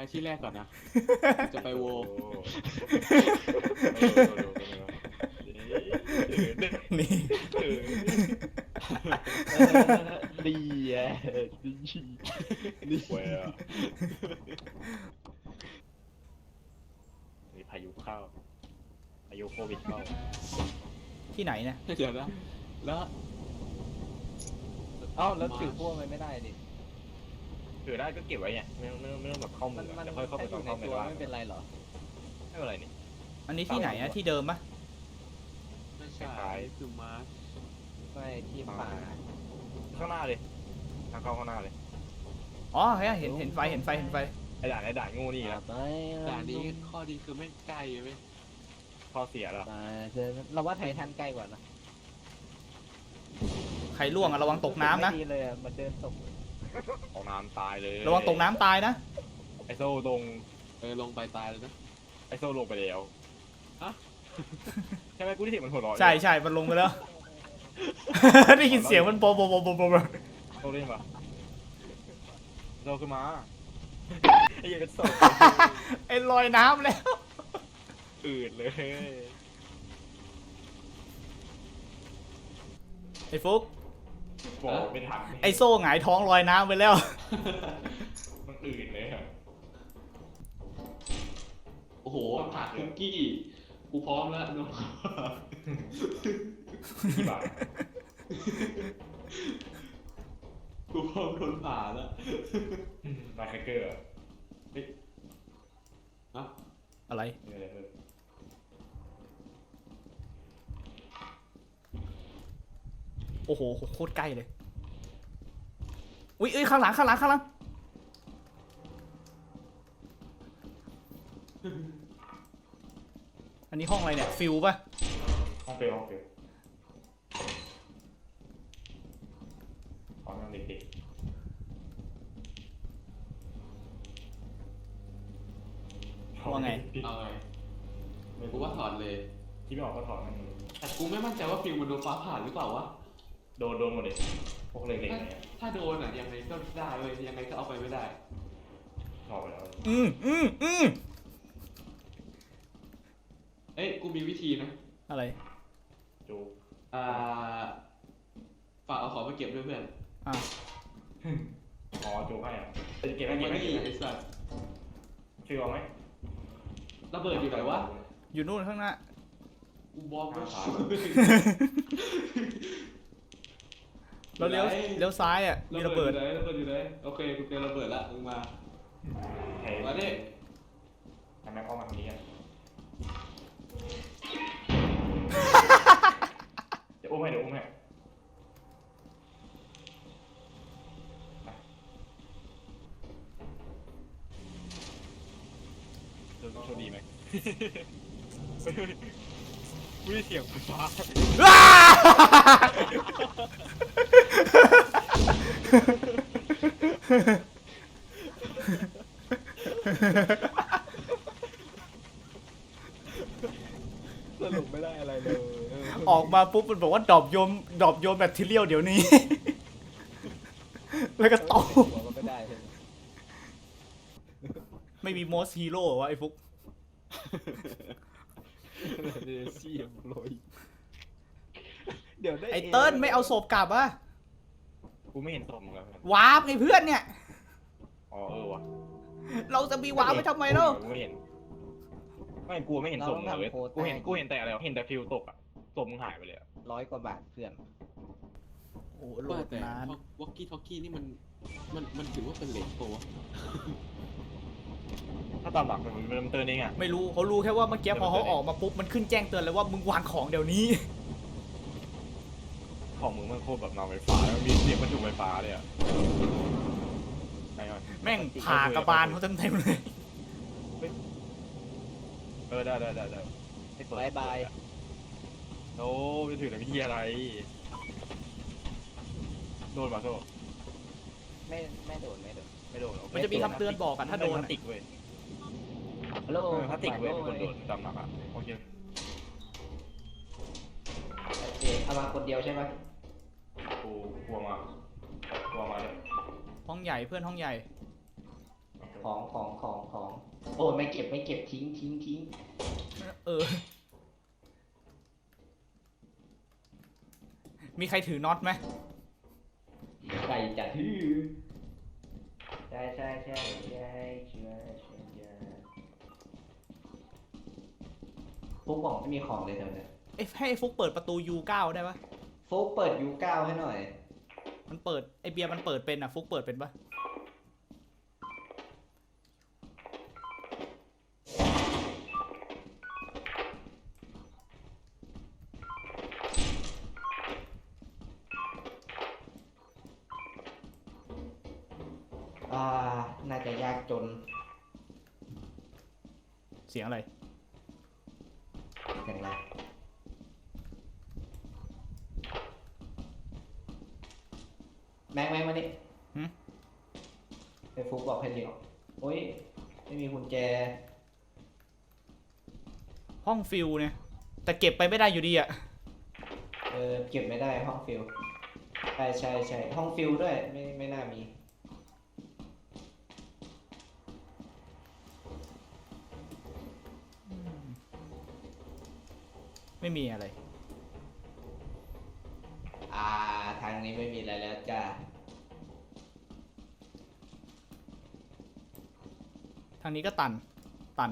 ไปที่แรกก่อนนะ จะไปโวโอ้โหเดินนี่ดีอะดีนี่เว้ยอะมีพายุเข้าพายุโควิดเข้า ที่ไหนเนี่ยเดี๋ยวนะแล้วเอ้าแล้วถือพวกมันไม่ได้ดิ ถือได้ก็เก็บไว้ไงไม่ต้องไม่ต้องไม่ต้องแบบเข้ามืมันอมันจะค่อยเข้าไปถ้าอตอนยู่ในเข้าไปตัวว่าไม่เป็นไรเหรอไม่เป็นไรนี่ อันนี้ที่ไหนอะที่เดิมปะไม่ใช่คล้ายคือมาร์ชไม่ที่ป่าข้างหน้าเลยทางเข้าข้างหน้าเลยอ๋อเฮ้ยเห็นเห็นไฟเห็นไฟเห็นไฟไอ้ด่านไอ้ด่านงูนี่นะไปแต่อันนี้ข้อดีคือไม่ใกล้ไหมข้อเสียแล้วไปเจอเราว่าไททันใกล้กว่านะใครล่วงอะระวังตกน้ำนะไม่ดีเลยอะมันเดินตก ของน้ำตายเลยระวังตกน้ำตายนะ ไอโซ่ลงเออลงไปตายเลยนะไอโซ่ลงไปแล้วฮะใช่ไหมกูที่เห็นมันหัวเร้อนใช่ใช่มันลงไปแล้ว ได้ยินเสียงมันโบโบโบโบโบโบโซ่เล่นปะโซ่ขึ้นมาไอ้เหี้ยันโซ่ไอ้ลอยน้ำแล้วอืดเลยไอ้ฟุก บอกไม่ทันไอ้โซ่หงายท้องลอยน้ำไปแล้ว มันอืดเลยอะโอ้โหผักคุกกี้ กูพร้อมแล้วน้องกี่บาทกูพร้อมโดนผ่าแล้วมาแครกเกอร์อะเฮ้ยอะอะไรมีอะไร โอ้โหโคตรใกล้เลยอุ้ยเอ้ยข้างหลังข้างหลังข้างหลังอันนี้ห้องอะไรเนี่ยฟิลป่ะห้องเปลวห้องเปลวห้องนั่งเด็กๆว่าไงเอาไงกูว่าถอดเลย ที่ไม่ออกก็ถอดมันแต่กูไม่มั่นใจว่าฟิลมันโดนฟ้าผ่าหรือเปล่าวะ โดนโดนหมดเลยพวกเล็กๆเนี่ยถ้าโดนอะยังไงก็ได้เลยยังไงก็เอาไปไม่ได้ถอดไปแล้วอืมอืมอืมเอ้ยกูมีวิธีนะอะไร จูอ่าฝากเอาของไปเก็บด้วยเพื่อนอะอ๋อจูให้อะจะเก็บไหมเอาเก็บมาไหมนี่ไอ้สัสชื่อเอาไหมระเบิดอยู่ไหนวะอยู่นู่นข้างหน้า กูบอกไม่ขา เราเลี้ยวเลี้ยวซ้ายอะมีระเบิดอยู่ไหนระเบิดอยู่ไหนโอเคกูเจอระเบิดละมึงมาเฮ้ยมาดิทำไมเข้ามาทางนี้อะเดี๋ยวอุ้มให้เดี๋ยวอุ้มให้โชคดีไหมไม่ได้เสียงไฟฟ้า สรุปไม่ได้อะไรเลยออกมาปุ๊บมันบอกว่าดรอปโยมดรอปโยมแบคทีเรียลเดี๋ยวนี้ แล้วก็ตกหัวก็ไม่ได้ใช่ไหมไม่มีมอสฮีโร่วะไอ้ฟุก เดซี่โรยเดี๋ยวได้ไอ้เติ้ลไม่เอาศพกลับอะ กูไม่เห็นศพมึงแล้ววาร์ปไงเพื่อนเนี่ย อ๋อเออว่ะเราจะมีวาร์ปไปทำไมเนาะกูไม่เห็น ไม่กลัวไม่เห็นศพมึงเลยกูเห็นกูเห็นแต่อะไรวะเห็นแต่ฟิวตกอะศพมึงหายไปเลยอะร้อยกว่าบาทเพื่อน โอ้โหโหลว่าดแต่นานวอกกี้ทอกกี้นี่มันมันมันถือว่าเป็นเหล็กโปะวะถ้าตามหลักมันมันเตือนเองอะไม่รู้เขารู้แค่ว่าเมื่อกี้พอเขาออกมาปุ๊บมันขึ้นแจ้งเตือนเลยว่ามึงวางของเดี๋ยวนี้ ของมึงมันโคตรแบบนำไฟฟ้าแล้วมีเสียงมันถูกไฟฟ้าเลยอะไงวะแม่งผ่ากระบาลเขาเต็มๆเลยเออได้ได้ได้ได้ให้เปิดบายบาย โอ้ไปถือน้ำพี่อะไรโดนมาโซ่ไม่ไม่โดนไม่โดน ไม่โดนหรอกมันจะมีคำเตือนบอกอะถ้าโดนพลาอะสติกเว้ยฮัลโหลเออพลาสติกเว้ยเป็นคนโดนจำหนักอะโอเค โอเคเอามาคนเดียวใช่ไหม กูกลัวมากกลัวมาเลยห้องใหญ่เพื่อนห้องใหญ่ ของของของของโอ้ไม่เก็บไม่เก็บทิ้งทิ้งทิ้งเออ มีใครถือน็อตไหมใครจะทื่อใช่ใช่ใช่ใช่ใช่ใช่พวกบอกไม่มีของเลยเดี๋ยวนี้เอ้ยให้ไอ้ฟุกเปิดประตู U9 ได้ปะ โฟกเปิดยูเก้าให้หน่อย มันเปิดไอเบียร์มันเปิดเป็นอะฟุกเปิดเป็นปะอ่า น่าจะยากจนเสียงอะไรอย่างไรแม็กแม็กมาดิ หึ ไอ้ฟุกบอกให้เดียวโอ้ย ไม่มีกุญแจ ห้องฟิลเนี่ย แต่เก็บไปไม่ได้อยู่ดีอะเออเก็บไม่ได้ห้องฟิลใช่ใช่ใช่ห้องฟิลด้วยไม่ไม่น่ามี ไม่มีอะไร อ่า ทางนี้ไม่มีอะไรแล้วจ้าางนี้ก็ตัน ตัน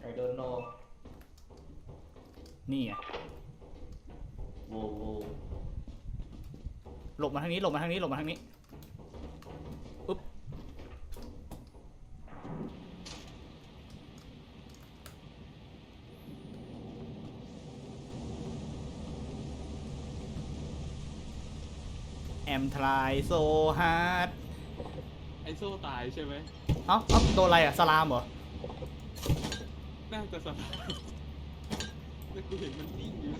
ไอโดนโนนี่ไงโวโวหลบมาทางนี้ หลบมาทางนี้ หลบมาทางนี้ อุ๊บ แอม ทรายโซฮาร์ดไอโซ่ตายใช่ไหมเอ้าเอ้าตัวอะไรอะสลามเหรอ น่าจะสบายแต่กูเห็นมันนิ่งอยู่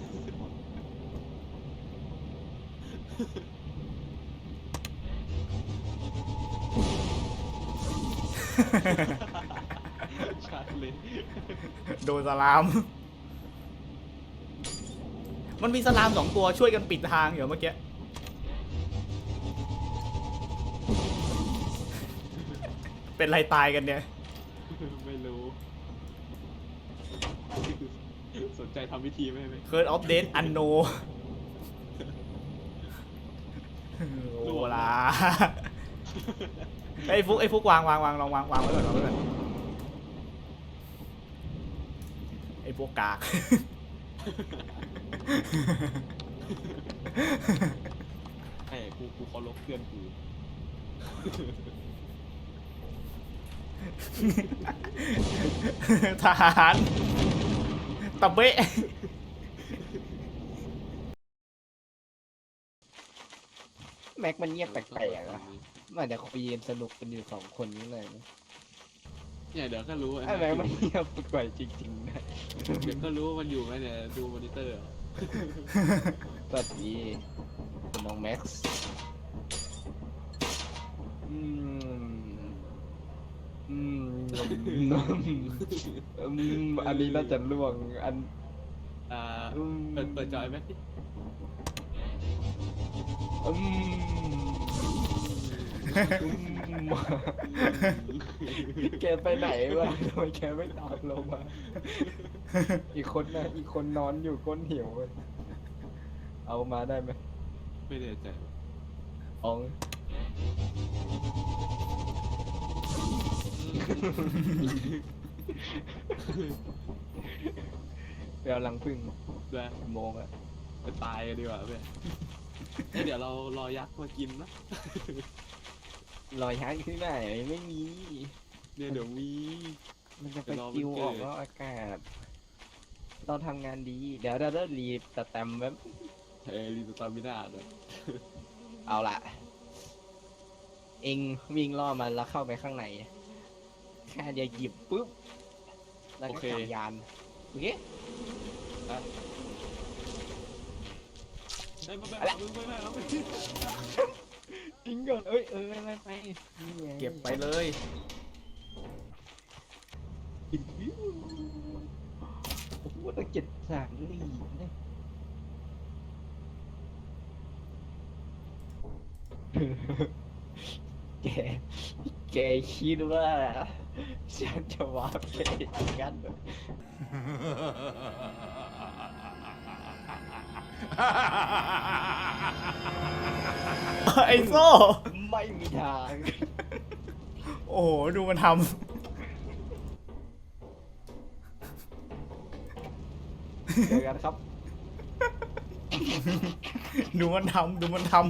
ชัดเลยโดนสลาม มันมีสลามสองตัวช่วยกันปิดทางอยู่เมื่อกี้ เป็นไรตายกันเนี่ย ไม่รู้ สนใจทำวิธีไหมไหมเคิร์ดออฟเดตอันโนโอลาไอ้ฟุกไอ้ฟุกวางวางวางลองวางวางไว้ก่อนวางไว้ก่อนไอ้พวกกาก ไอ้กูกูเคารพเพื่อนกู ทหารตะเบะแม็กมันเงียบแปลกๆอะมันจะคุยกันสนุกกันอยู่สองคนนี้เลยนะเนี่ยเดี๋ยวก็รู้ไอ้แม็กมันเงียบแปลกจริงๆนะเดี๋ยวก็รู้ว่ามันอยู่ไหมเนี่ยดูมอนิเตอร์เอาสวัสดีคุณน้องแม็กซ์อืม อืมอืมอันนี้น่าจะล่วง อันอ่าอืมเปิดเปิดจอยไหมอืมอืมแกไปไหนวะทำไมแกไม่ตามลงมาอีกคนนะอีกคนนอนอยู่ก้นหิวเว้ยเอามาได้ไหมไม่แน่ใจเอ๋อง ไปเอาลังพึ่งด้วยโมงอะไปตายกันดีกว่าเพื่อนเอ้ยเดี๋ยวเรารอยักษ์มากินนะรอยยักษ์ที่ไหนไม่มี เนี่ยเดี๋ยวมี มันจะไปเดี๋ยวรอมันคิวเกิอดอกนอกอากาศ เราทำงานดี เดี๋ยวเราได้รีบสแตมป์แบบเออรีสตามิน่าด้วยเอาละ เองวิ่งล่อมันแล้วเข้าไปข้างในแค่เดียวหยิบปุ๊บ แล้วก็ขับยานโอเคได้มาแบบอะไรมึงไม่ไม่แล้วไม่ทิ้งก่อนเอ้ยเออไม่ไปนี่ไงเก็บไปเลยโอ้โหตั้งเจ็ดสามลีนะแก แกคิดว่า ฉันจะวาร์ปแกอย่างนั้นเหรอไอ้โซ่ ไม่มีทาง โอ้โห ดูมันทเจอกันครับำ ดูมันทำ ดูมันทำ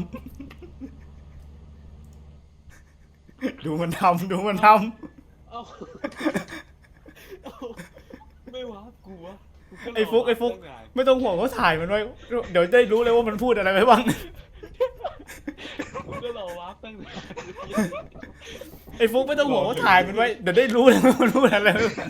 ดูมันทำ ดูมันท เอ้าเอ้าไม่วาร์ปกูวะำไอ้ฟุกไอ้ฟุก ตั้งนานไม่ต้องห่วงว่าถ่ายมันไว้ เดี๋ยวได้รู้เลยว่ามันพูดอะไรไปบ้าง กูก็รอวาร์ปตั้งนานไอ้ฟุกไม่ต้องห่วงว่าถ่ายมันไว้ เดี๋ยวได้รู้เลยว่ามันพูดอะไรไปบ้าง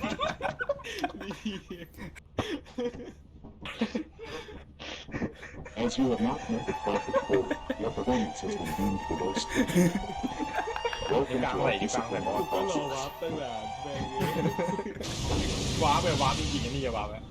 As you have not met the profit quota, your performance has been deemed below standard. อยู่ Welcome กลาง to ไหน our อยู่กลางไหน discipline บอสก็รอวาร์ปตั้งนานแม่งเลยว้าไปว้าจริงๆอันนี้อย่าว้าร์ปเลย